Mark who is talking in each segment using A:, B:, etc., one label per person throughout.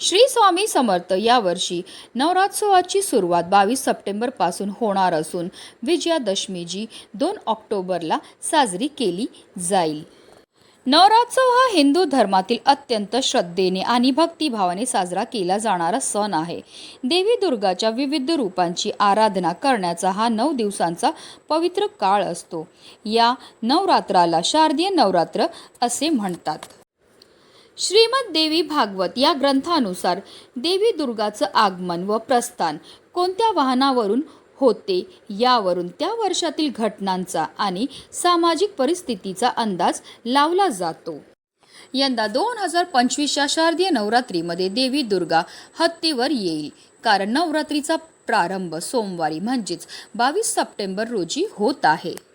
A: श्री स्वामी समर्थ यावर्षी नवरात्रोत्सवाची सुरुवात बावीस सप्टेंबरपासून होणार असून विजयादशमीजी दोन ऑक्टोबरला साजरी केली जाईल. नवरात्सव हा हिंदू धर्मातील अत्यंत श्रद्धेने आणि भक्तिभावाने साजरा केला जाणारा सण आहे. देवी दुर्गाच्या विविध रूपांची आराधना करण्याचा हा नऊ दिवसांचा पवित्र काळ असतो. या नवरात्राला शारदीय नवरात्र असे म्हणतात. श्रीमद देवी भागवत या ग्रंथानुसार देवी दुर्गाचं आगमन व प्रस्थान कोणत्या वाहनावरून होते यावरून त्या वर्षातील घटनांचा आणि सामाजिक परिस्थितीचा अंदाज लावला जातो. यंदा दोन हजार पंचवीसच्या शारदीय नवरात्रीमध्ये देवी दुर्गा हत्तीवर येईल. कारण नवरात्रीचा प्रारंभ सोमवारी म्हणजेच बावीस सप्टेंबर रोजी होत आहे.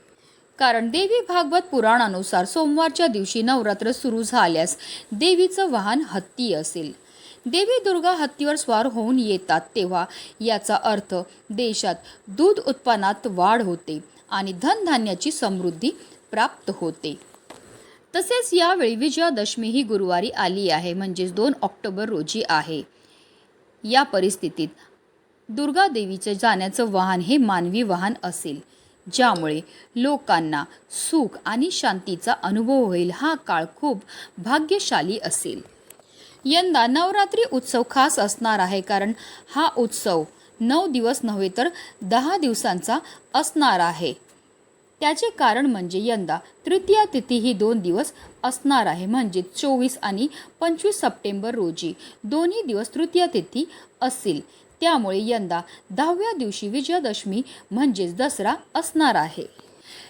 A: कारण देवी भागवत पुराणानुसार सोमवारच्या दिवशी नवरात्र सुरू झाल्यास देवीचं वाहन हत्ती असेल. देवी दुर्गा हत्तीवर स्वार होऊन येतात तेव्हा याचा अर्थ देशात दूध उत्पन्नात वाढ होते आणि धनधान्याची समृद्धी प्राप्त होते. तसेच यावेळी विजयादशमी ही गुरुवारी आली आहे म्हणजेच दोन ऑक्टोबर रोजी आहे. या परिस्थितीत दुर्गा देवीचे जाण्याचं वाहन हे मानवी वाहन असेल. ज्यामुळे लोकांना सुख आणि शांतीचा अनुभव होईल हा काळ खूप भाग्यशाली असेल. यंदा नवरात्री उत्सव खास असणार आहे कारण हा उत्सव नऊ दिवस नव्हे तर दहा दिवसांचा असणार आहे. त्याचे कारण म्हणजे यंदा तृतीया तिथी ही दोन दिवस असणार आहे. म्हणजे चोवीस आणि पंचवीस सप्टेंबर रोजी दोन्ही दिवस तृतीया तिथी असेल. त्यामुळे यंदा दहाव्या दिवशी विजयादशमी म्हणजेच दसरा असणार आहे.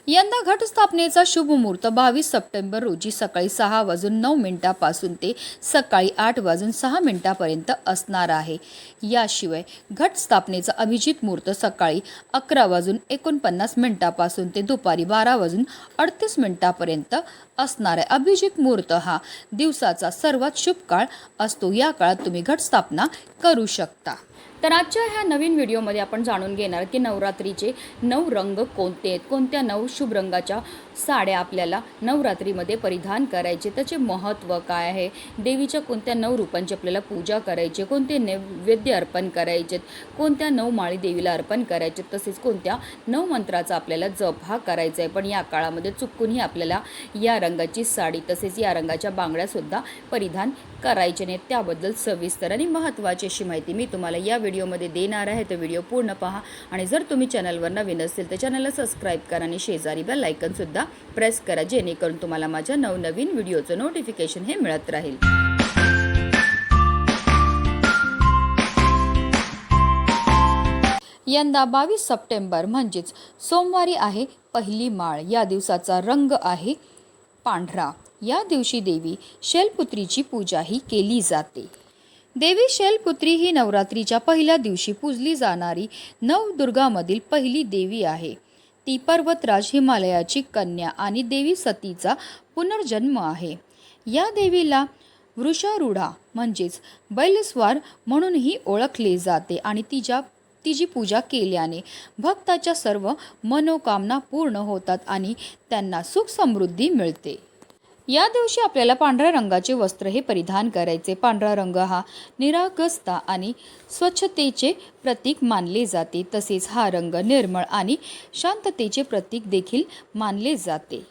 A: यंदा घटस्थापनेचा शुभ मुहूर्त बावीस सप्टेंबर रोजी सकाळी सहा वाजून नऊ मिनिटापासून ते सकाळी आठ वाजून सहा मिनिटापर्यंत असणार आहे. याशिवाय घटस्थापनेचा अभिजित मुहूर्त सकाळी अकरा वाजून एकोणपन्नास मिनिटापासून ते दुपारी बारा वाजून अडतीस मिनिटापर्यंत असणार आहे. अभिजित मुहूर्त हा दिवसाचा सर्वात शुभ काळ असतो. या काळात तुम्ही घटस्थापना करू शकता. तर आजच्या ह्या नवीन व्हिडिओमध्ये आपण जाणून घेणार की नवरात्रीचे नऊ रंग कोणते आहेत? कोणत्या नऊ शुभ रंगाच्या साड्या आपल्याला नवरात्रीमध्ये परिधान करायचे? त्याचे महत्त्व काय आहे? देवीच्या कोणत्या नऊ रूपांची आपल्याला पूजा करायची? कोणते नैवेद्य अर्पण करायचे? कोणत्या नऊ माळी देवीला अर्पण करायचे? तसेच कोणत्या नऊ मंत्राचा आपल्याला जप हा करायचा आहे? पण या काळामध्ये चुकूनही आपल्याला या रंगाची साडी तसेच या रंगाच्या बांगड्यासुद्धा परिधान करायचे नाहीत. त्याबद्दल सविस्तर आणि महत्त्वाची अशी माहिती मी तुम्हाला या व्हिडिओमध्ये देणार आहे. तर व्हिडिओ पूर्ण पहा. आणि जर तुम्ही चॅनलवर नवीन असेल तर चॅनलला सबस्क्राईब करा आणि शेजारी बेल आयकनसुद्धा प्रेस करा जेणेकरून तुम्हाला माझ्या नवनवीन व्हिडिओचं नोटिफिकेशन हे मिळत राहील. यंदा बावीस सप्टेंबर म्हणजेच सोमवारी आहे पहिली माळ. या दिवसाचा रंग आहे पांढरा. या दिवशी देवी शैलपुत्रीची पूजाही केली जाते. देवी शैलपुत्री ही नवरात्रीच्या पहिल्या दिवशी पूजली जाणारी नवदुर्गामधील पहिली देवी आहे. ती पर्वतराज हिमालयाची कन्या आणि देवी सतीचा पुनर्जन्म आहे. या देवीला वृषारूढा म्हणजेच बैलस्वार म्हणूनही ओळखले जाते आणि तिच्या तिची पूजा केल्याने भक्ताच्या सर्व मनोकामना पूर्ण होतात आणि त्यांना सुख समृद्धी मिळते. या दिवशी आपल्याला पांढऱ्या रंगाचे वस्त्र हे परिधान करायचे. पांढरा रंग हा निरागसता आणि स्वच्छतेचे प्रतीक मानले जाते. तसेच हा रंग निर्मळ आणि शांततेचे प्रतीक देखील मानले जाते.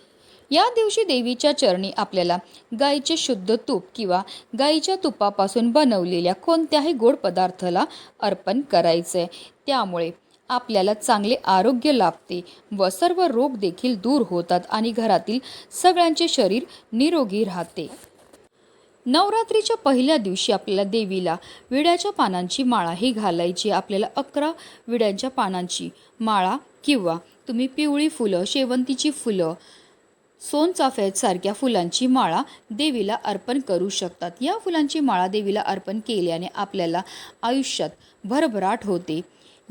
A: या दिवशी देवीच्या चरणी आपल्याला गाईचे शुद्ध तूप किंवा गाईच्या तुपापासून बनवलेल्या कोणत्याही गोड पदार्थाला अर्पण करायचं आहे त्यामुळे आपल्याला चांगले आरोग्य लाभते व सर्व रोग देखील दूर होतात आणि घरातील सगळ्यांचे शरीर निरोगी राहते. नवरात्रीच्या पहिल्या दिवशी आपल्याला देवीला विड्याच्या पानांची माळा ही घालायची. आपल्याला अकरा विड्यांच्या पानांची माळा किंवा तुम्ही पिवळी फुलं शेवंतीची फुलं सोनचाफ्यासारख्या फुलांची माळा देवीला अर्पण करू शकतात. या फुलांची माळा देवीला अर्पण केल्याने आपल्याला आयुष्यात भरभराट होते.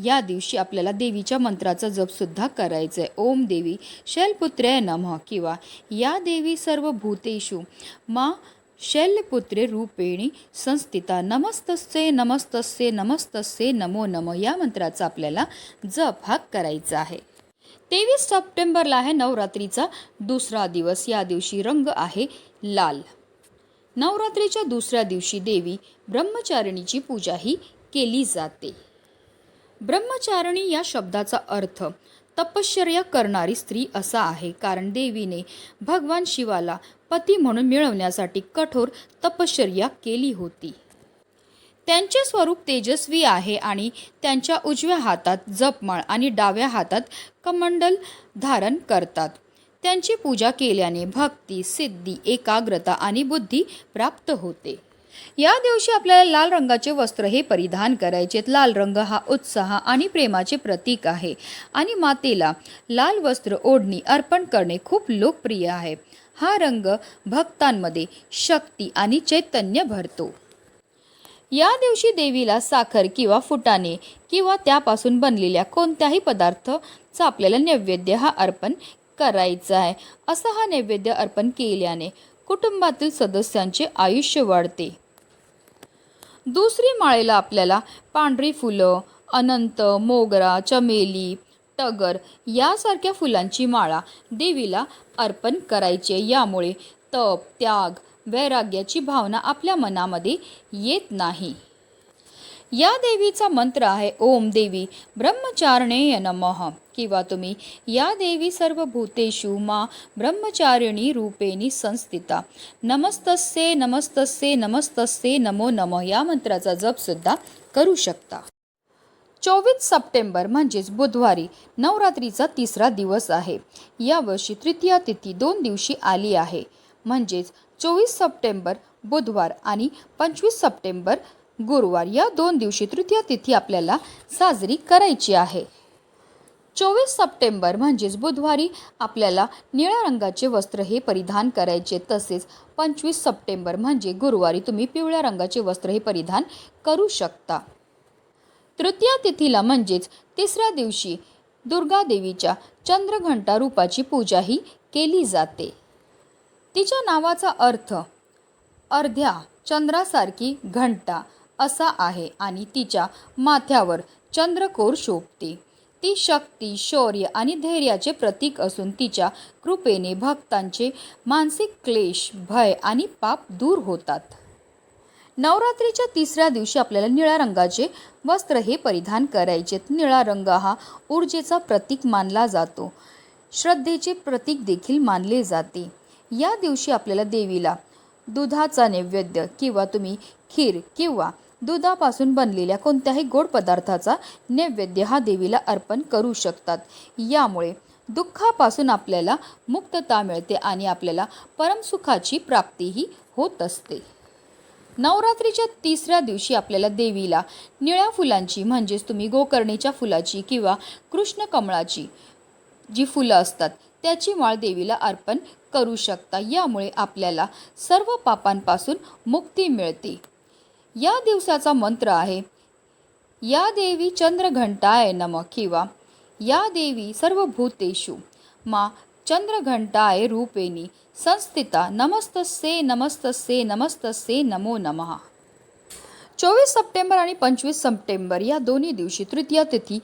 A: या दिवशी आपल्याला देवीच्या मंत्राचा जपसुद्धा करायचा आहे ओम देवी शैलपुत्र्य नमः किंवा या देवी सर्व भूतेषु मा शैल्यपुत्रे रूपेणी संस्थिता. नमस्तस्ये नमस्तस्ये नमस्तस्ये नमो नम या मंत्राचा आपल्याला जप हा करायचा आहे. तेवीस सप्टेंबरला आहे नवरात्रीचा दुसरा दिवस. या दिवशी रंग आहे लाल. नवरात्रीच्या दुसऱ्या दिवशी देवी ब्रह्मचारिणीची पूजाही केली जाते. ब्रह्मचारिणी या शब्दाचा अर्थ तपश्चर्या करणारी स्त्री असा आहे. कारण देवीने भगवान शिवाला पती म्हणून मिळवण्यासाठी कठोर तपश्चर्या केली होती. त्यांचे स्वरूप तेजस्वी आहे आणि त्यांच्या उजव्या हातात जपमाळ आणि डाव्या हातात कमंडल धारण करतात. त्यांची पूजा केल्याने भक्ती सिद्धी एकाग्रता आणि बुद्धी प्राप्त होते. या दिवशी आपल्याला लाल रंगाचे वस्त्र हे परिधान करायचे लाल रंग हा उत्साह आणि प्रेमाचे प्रतीक आहे. आणि मातेला लाल वस्त्र ओढणी अर्पण करणे खूप लोकप्रिय आहे. हा रंग भक्तांमध्ये शक्ती आणि चैतन्य भरतो. या दिवशी देवीला साखर किंवा फुटाणे किंवा त्यापासून बनलेल्या कोणत्याही पदार्थाचा आपल्याला नैवेद्य हा अर्पण करायचा आहे. असा हा नैवेद्य अर्पण केल्याने कुटुंबातील सदस्यांचे आयुष्य वाढते. दुसरी माळेला आपल्याला पांढरी फुलं अनंत मोगरा चमेली टगर यासारख्या फुलांची माळा देवीला अर्पण करायचे यामुळे तप त्याग वैराग्याची भावना आपल्या मनामध्ये येत नाही. या देवीचा मंत्र आहे ओम देवी ब्रह्मचारिणेय नमः. किंवा तुम्ही या देवी सर्व भूतेषु मा ब्रह्मचारिणी रूपेणी संस्थिता। नमस्तस्ये नमस्तस्ये नमस्तस्ये नमो नमः या मंत्राचा जपसुद्धा करू शकता. चोवीस सप्टेंबर म्हणजेच बुधवारी नवरात्रीचा तिसरा दिवस आहे. यावर्षी तृतीया तिथी दोन दिवशी आली आहे. म्हणजेच चोवीस सप्टेंबर बुधवार आणि पंचवीस सप्टेंबर गुरुवार या दोन दिवशी तृतीया तिथी आपल्याला साजरी करायची आहे. चोवीस सप्टेंबर म्हणजेच बुधवारी आपल्याला निळ्या रंगाचे वस्त्र हे परिधान करायचे. तसेच पंचवीस सप्टेंबर म्हणजे गुरुवारी तुम्ही पिवळ्या रंगाचे वस्त्र हे परिधान करू शकता. तृतीया तिथीला म्हणजेच तिसऱ्या दिवशी दुर्गादेवीच्या चंद्रघंटा रूपाची पूजाही केली जाते. तिच्या नावाचा अर्थ अर्ध्या चंद्रासारखी घंटा. असा आहे आणि तिच्या माथ्यावर चंद्रकोर शोभते. ती शक्ती शौर्य आणि धैर्याचे प्रतीक असून तिच्या कृपेने भक्तांचे मानसिक क्लेश भय आणि पाप दूर होतात. नवरात्रीच्या तिसऱ्या दिवशी आपल्याला निळ्या रंगाचे वस्त्र हे परिधान करायचे. निळा रंग हा ऊर्जेचा प्रतीक मानला जातो. श्रद्धेचे प्रतीक देखील मानले जाते. या दिवशी आपल्याला देवीला दुधाचा नैवेद्य किंवा तुम्ही खीर किंवा दुधापासून बनलेल्या कोणत्याही गोड पदार्थाचा नैवेद्य हा देवीला अर्पण करू शकतात. यामुळे दुःखापासून आपल्याला मुक्तता मिळते आणि आपल्याला परमसुखाची प्राप्तीही होत असते. नवरात्रीच्या तिसऱ्या दिवशी आपल्याला देवीला निळ्या फुलांची म्हणजेच तुम्ही गोकर्णीच्या फुलाची किंवा कृष्ण कमळाची जी फुलं असतात त्याची माळ देवीला अर्पण करू शकता. यामुळे आपल्याला सर्व पापांपासून मुक्ती मिळते. या दिवसाचा मंत्र आहे या देवी चंद्रघंटाय नम किंवा या देवी सर्व भूतेषु मा चंद्रघंटाय रूपेणी संस्थिता नमस्तस्ये नमस्तस्ये नमस्तस्ये नमो नमः. चोवीस सप्टेंबर आणि पंचवीस सप्टेंबर या दोन्ही दिवशी तृतीया तिथी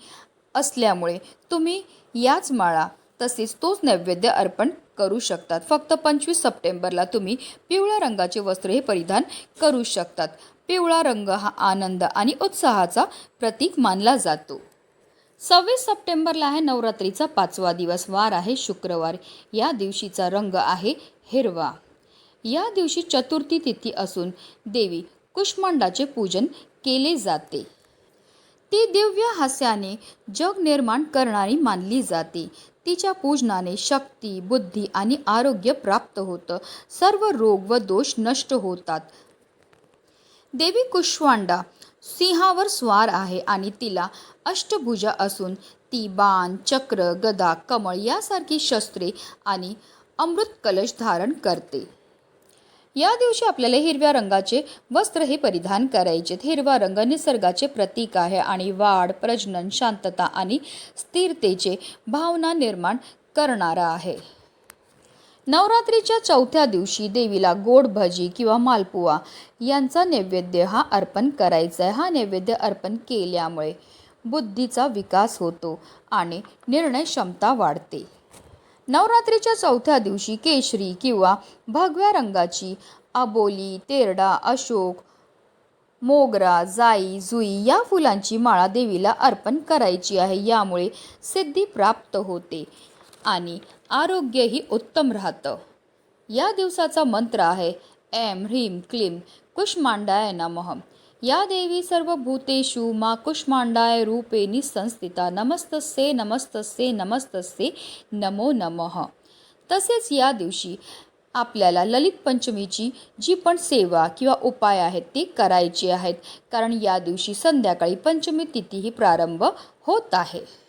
A: असल्यामुळे तुम्ही याच माळा तसेच तोच नैवेद्य अर्पण करू शकतात. फक्त पंचवीस सप्टेंबरला तुम्ही पिवळ्या रंगाचे वस्त्र हे परिधान करू शकतात. पिवळा रंग हा आनंद आणि उत्साहाचा प्रतीक मानला जातो. सव्वीस सप्टेंबरला आहे नवरात्रीचा पाचवा दिवस. वार आहे शुक्रवार. या दिवशीचा रंग आहे हिरवा. या दिवशी चतुर्थी तिथी असून देवी कुष्मांडाचे पूजन केले जाते. ती दिव्य हास्याने जग निर्माण करणारी मानली जाते. तिच्या पूजनाने शक्ती बुद्धी आणि आरोग्य प्राप्त होतं. सर्व रोग व दोष नष्ट होतात. देवी कुष्वांडा सिंहावर स्वार आहे आणि तिला अष्टभुजा असून ती बाण चक्र गदा कमळ यासारखी शस्त्रे आणि अमृत कलश धारण करते. या दिवशी आपल्याला हिरव्या रंगाचे वस्त्र हे परिधान करायचे. हिरवा रंग निसर्गाचे प्रतीक आहे आणि वाढ प्रजनन शांतता आणि स्थिरतेचे भावना निर्माण करणारा आहे. नवरात्रीच्या चौथ्या दिवशी देवीला गोड भजी किंवा मालपुवा यांचा नैवेद्य हा अर्पण करायचा आहे हा नैवेद्य अर्पण केल्यामुळे बुद्धीचा विकास होतो आणि निर्णय क्षमता वाढते. नवरात्रीच्या चौथ्या दिवशी केशरी किंवा भगव्या रंगाची अबोली तेरडा अशोक मोगरा जाई जुई या फुलांची माळा देवीला अर्पण करायची आहे. यामुळे सिद्धी प्राप्त होते आणि आरोग्यही उत्तम राहतं. या दिवसाचा मंत्र आहे एम ह्रीम क्लीम कुष्मांडाय नमः. या देवी सर्व भूतेषु मा कुष्मांडाय रूपेणी संस्थिता. नमस्तस्ये नमस्तस्ये नमस्तस्ये नमो नमः. तसेच या दिवशी आपल्याला ललित पंचमीची जी पण सेवा किंवा उपाय आहेत ते करायचे आहेत. कारण या दिवशी संध्याकाळी पंचमी तिथीही प्रारंभ होत आहे.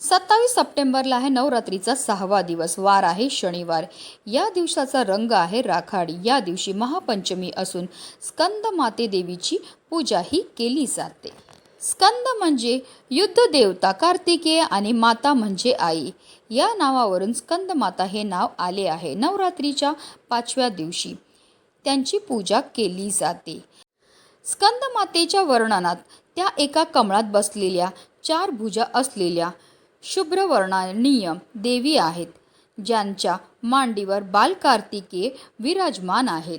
A: सत्तावीस सप्टेंबरला आहे नवरात्रीचा सहावा दिवस. वार आहे शनिवार. या दिवसाचा रंग आहे राखाडी. या दिवशी महापंचमी असून स्कंद माते देवीची पूजा ही केली जाते. स्कंद म्हणजे युद्ध देवता कार्तिकेय आणि माता म्हणजे आई. या नावावरून स्कंद माता हे नाव आले आहे नवरात्रीच्या पाचव्या दिवशी. त्यांची पूजा केली जाते. स्कंद मातेच्या वर्णनात त्या एका कमळात बसलेल्या चार भुजा असलेल्या शुभ्रवर्णनीय देवी आहेत ज्यांच्या मांडीवर बालकार्तिके विराजमान आहेत.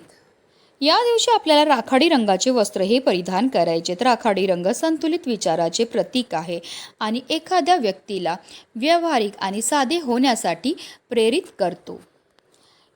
A: या दिवशी आपल्याला राखाडी रंगाचे वस्त्र हे परिधान करायचे. राखाडी रंग संतुलित विचाराचे प्रतीक आहे आणि एखाद्या व्यक्तीला व्यावहारिक आणि साधे होण्यासाठी प्रेरित करतो.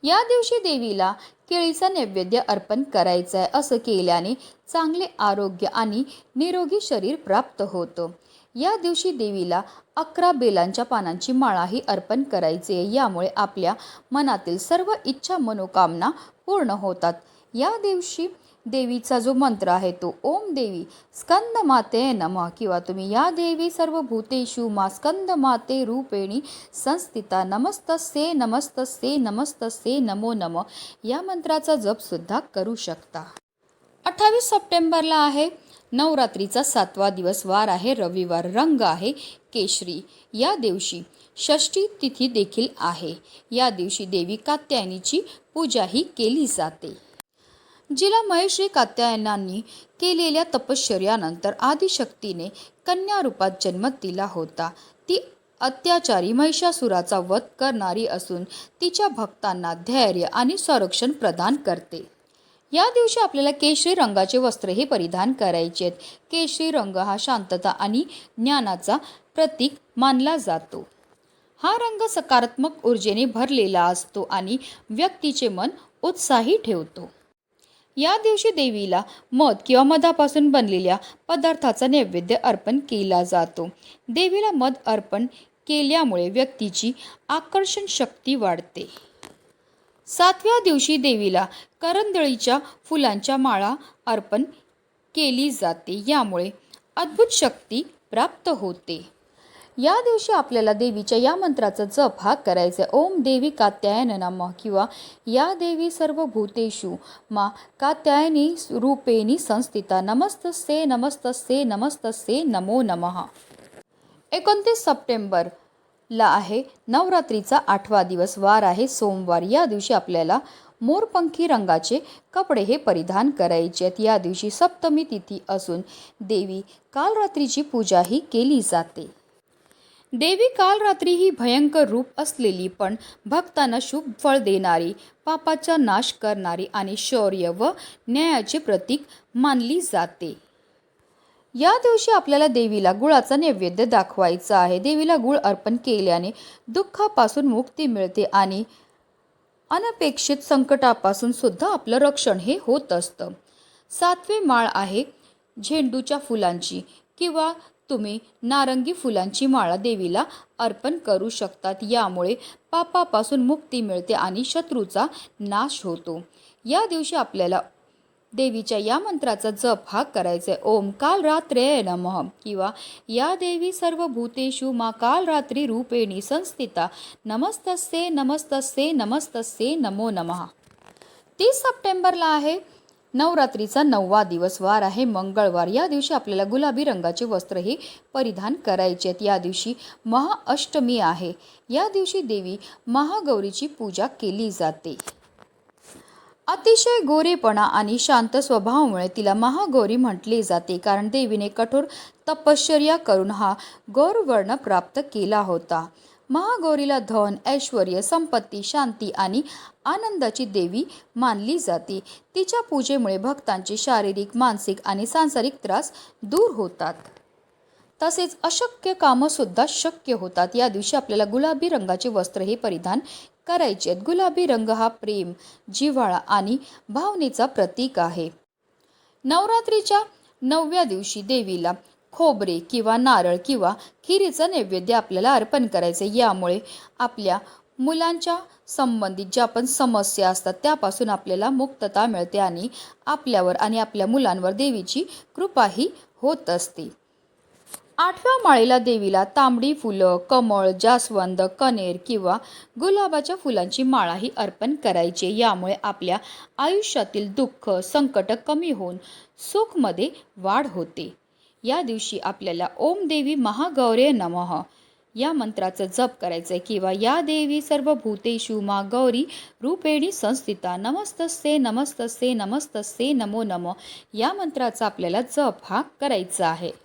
A: या दिवशी देवीला केळीचा नैवेद्य अर्पण करायचं आहे. असं केल्याने चांगले आरोग्य आणि निरोगी शरीर प्राप्त होतं. या दिवशी देवीला अकरा बेलांच्या पानांची माळाही अर्पण करायची. आहे यामुळे आपल्या मनातील सर्व इच्छा मनोकामना पूर्ण होतात. या दिवशी देवीचा जो मंत्र आहे तो ओम देवी स्कंद माते नम किंवा तुम्ही या देवी सर्व भूतेषु मा स्कंद माते रूपेणी संस्थिता नमस्तसे नमस्तसे नमस्तसे नमो नम या मंत्राचा जपसुद्धा करू शकता. अठ्ठावीस सप्टेंबरला आहे नवरात्रीचा सातवा दिवस वार आहे रविवार रंग आहे केशरी. या दिवशी षष्ठी तिथी देखील आहे. या दिवशी देवी कात्यायनीची पूजाही केली जाते. जिला महेश्री कात्यायनांनी केलेल्या तपश्चर्यानंतर आदिशक्तीने कन्या रूपात जन्म दिला होता. ती अत्याचारी महिषासुराचा वध करणारी असून तिच्या भक्तांना धैर्य आणि संरक्षण प्रदान करते. या दिवशी आपल्याला केशरी रंगाचे वस्त्र हे परिधान करायचे आहेत. केशरी रंग हा शांतता आणि ज्ञानाचा प्रतीक मानला जातो. हा रंग सकारात्मक ऊर्जेने भरलेला असतो आणि व्यक्तीचे मन उत्साही ठेवतो. या दिवशी देवीला मध किंवा मधापासून बनलेल्या पदार्थाचा नैवेद्य अर्पण केला जातो. देवीला मध अर्पण केल्यामुळे व्यक्तीची आकर्षण शक्ती वाढते. सातव्या दिवशी देवीला करंदळीच्या फुलांच्या माळा अर्पण केली जाते. यामुळे अद्भुत शक्ती प्राप्त होते. या दिवशी आपल्याला देवीच्या या मंत्राचा जप हा करायचा आहे. ओम देवी कात्यायन नमः किंवा या देवी सर्व भूतेषु मा कात्यायनी रूपेणी संस्थिता. नमस्तस्ये नमस्तस्ये नमस्तस्ये नमो नमः. एकोणतीस सप्टेंबर ला आहे. नवरात्रीचा आठवा दिवस. वार आहे. सोमवार. या दिवशी आपल्याला मोरपंखी रंगाचे कपडे हे परिधान करायचे. आहेत या दिवशी सप्तमी तिथी असून देवी कालरात्रीची पूजाही केली जाते. देवी काल रात्री ही भयंकर रूप असलेली पण भक्तांना शुभ फळ देणारी पापाचा नाश करणारी आणि शौर्य व न्यायाचे प्रतीक मानली जाते. या दिवशी आपल्याला देवीला गुळाचा नैवेद्य दाखवायचा आहे. देवीला गुळ अर्पण केल्याने दुःखापासून मुक्ती मिळते आणि अनपेक्षित संकटापासून सुद्धा आपलं रक्षण हे होत असतं. सातवी माळ आहे झेंडूच्या फुलांची किंवा तुम्ही नारंगी फुलांची माळा देवीला अर्पण करू शकतात. यामुळे पापापासून मुक्ती मिळते आणि शत्रूचा नाश होतो. या दिवशी आपल्याला देवीच्या या मंत्राचा जप हा करायचा. आहे ओम काल रात्रे नमः. किंवा या देवी सर्व भूतेषु मा काल रात्री रूपेणी संस्थिता. नमस्तस्ये नमस्तस्ये नमस्तस्ये नमो नमः. तीस सप्टेंबरला आहे. नवरात्रीचा नववा दिवस वार आहे. मंगळवार या दिवशी आपल्याला गुलाबी रंगाचे वस्त्र हे परिधान करायचे आहेत. या दिवशी महाअष्टमी आहे. या दिवशी देवी महागौरीची पूजा केली जाते. अतिशय गोरेपणा आणि शांत स्वभावामुळे तिला महागौरी म्हटले जाते. कारण देवीने कठोर तपश्चर्या करून हा गौरवर्ण प्राप्त केला होता. महागौरीला धन ऐश्वर संपत्ती शांती आणि आनंदाची देवी मानली जाते. तिच्या पूजेमुळे भक्तांचे शारीरिक मानसिक आणि सांसारिक त्रास दूर होतात. तसेच अशक्य कामंसुद्धा शक्य होतात. या दिवशी आपल्याला गुलाबी रंगाचे वस्त्र हे परिधान करायचे आहेत. गुलाबी रंग हा प्रेम जिव्हाळा आणि भावनेचा प्रतीक आहे. नवरात्रीच्या नवव्या दिवशी देवीला खोबरे किंवा नारळ किंवा खिरीचं नैवेद्य आपल्याला अर्पण करायचे यामुळे आपल्या मुलांच्या संबंधित ज्या पण समस्या असतात त्यापासून आपल्याला मुक्तता मिळते आणि आपल्यावर आणि आपल्या मुलांवर देवीची कृपाही होत असते. आठव्या माळेला देवीला तांबडी फुलं कमळ जास्वंद कनेर किंवा गुलाबाच्या फुलांची माळाही अर्पण करायची. यामुळे आपल्या आयुष्यातील दुःख संकट कमी होऊन सुखमध्ये वाढ होते. या दिवशी आपल्याला ओम देवी महागौरे नमः. या मंत्राचं जप करायचं किंवा या देवी सर्व भूतेषु मा गौरी रूपेणी संस्थिता. नमस्तस्ते नमस्तस्ते नमस्तस्ते नमो नमः. या मंत्राचा आपल्याला जप हा करायचा आहे.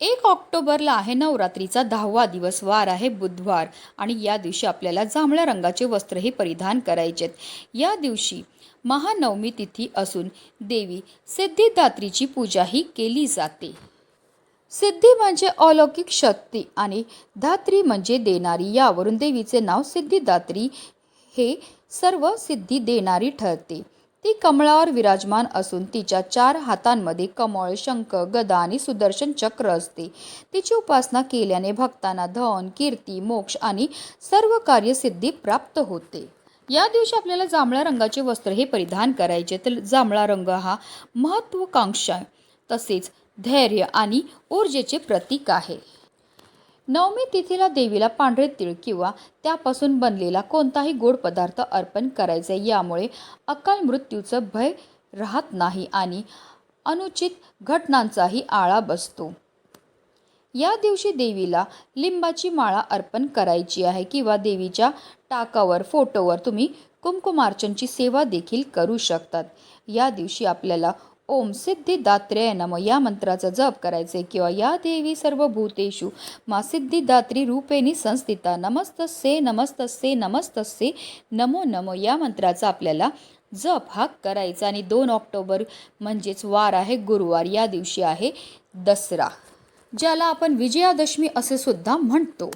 A: एक ऑक्टोबरला आहे नवरात्रीचा दहावा दिवस. वार आहे बुधवार आणि या दिवशी आपल्याला जांभळ्या रंगाचे वस्त्र हे परिधान करायचे या दिवशी महानवमी तिथी असून देवी सिद्धिदात्रीची पूजाही केली जाते. सिद्धी म्हणजे अलौकिक शक्ती आणि धात्री म्हणजे देणारी. यावरून देवीचे नाव सिद्धिदात्री हे सर्व सिद्धी देणारी ठरते. ती कमळावर विराजमान असून तिच्या चार हातांमध्ये कमळ शंख गदा आणि सुदर्शन चक्र असते. तिची उपासना केल्याने भक्तांना धन कीर्ती मोक्ष आणि सर्व कार्यसिद्धी प्राप्त होते. या दिवशी आपल्याला जांभळ्या रंगाचे वस्त्र हे परिधान करायचे. तर जांभळा रंग हा महत्वाकांक्षा तसेच धैर्य आणि ऊर्जेचे प्रतीक आहे. नवमी तिथीला देवीला पांढरे तीळ किंवा त्यापासून बनलेला कोणताही गोड पदार्थ अर्पण करायचा यामुळे अकाल मृत्यूचं भय राहत नाही आणि अनुचित घटनांचाही आळा बसतो. या दिवशी देवीला लिंबाची माळा अर्पण करायची आहे किंवा देवीच्या टाकावर फोटोवर तुम्ही कुमकुमार्चनची सेवा देखील करू शकतात. या दिवशी आपल्याला ओम सिद्धिदात्रेय नम. या मंत्राचा जप करायचे किंवा या देवी सर्व भूतेषु मा सिद्धिदात्री रूपेणी संस्थिता. नमस्तस्से नमस्तस्से नमस्तस्से नमो नमो. या मंत्राचा आपल्याला जप हा करायचा. आणि दोन ऑक्टोबर म्हणजेच वार आहे गुरुवार. या दिवशी आहे दसरा ज्याला आपण विजयादशमी असे सुद्धा म्हणतो.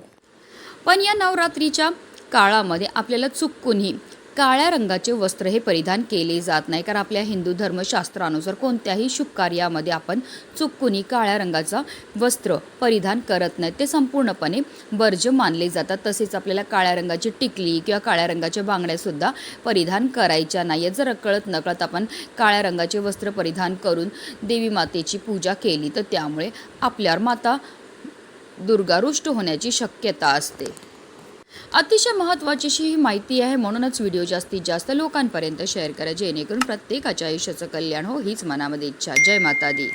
A: पण या नवरात्रीच्या काळामध्ये आपल्याला चुकूनही काळ्या रंगाचे वस्त्र हे परिधान केले जात नाही कारण आपल्या हिंदू धर्मशास्त्रानुसार कोणत्याही शुभ कार्यामध्ये आपण चुकूनही काळ्या रंगाचा वस्त्र परिधान करत नाही. ते संपूर्णपणे वर्ज्य मानले जातात. तसेच आपल्याला काळ्या रंगाची टिकली किंवा काळ्या रंगाच्या बांगड्यासुद्धा परिधान करायच्या नाही जर कळत नकळत आपण काळ्या रंगाचे वस्त्र परिधान करून देवी मातेची पूजा केली तर त्यामुळे आपल्यावर माता दुर्गारुष्ट होण्याची शक्यता असते. अतिशय महत्त्वाची अशी ही माहिती आहे म्हणूनच व्हिडिओ जास्तीत जास्त लोकांपर्यंत शेअर करा जेणेकरून प्रत्येकाच्या आयुष्याचं कल्याण हो हीच मनामध्ये इच्छा. जय माता दी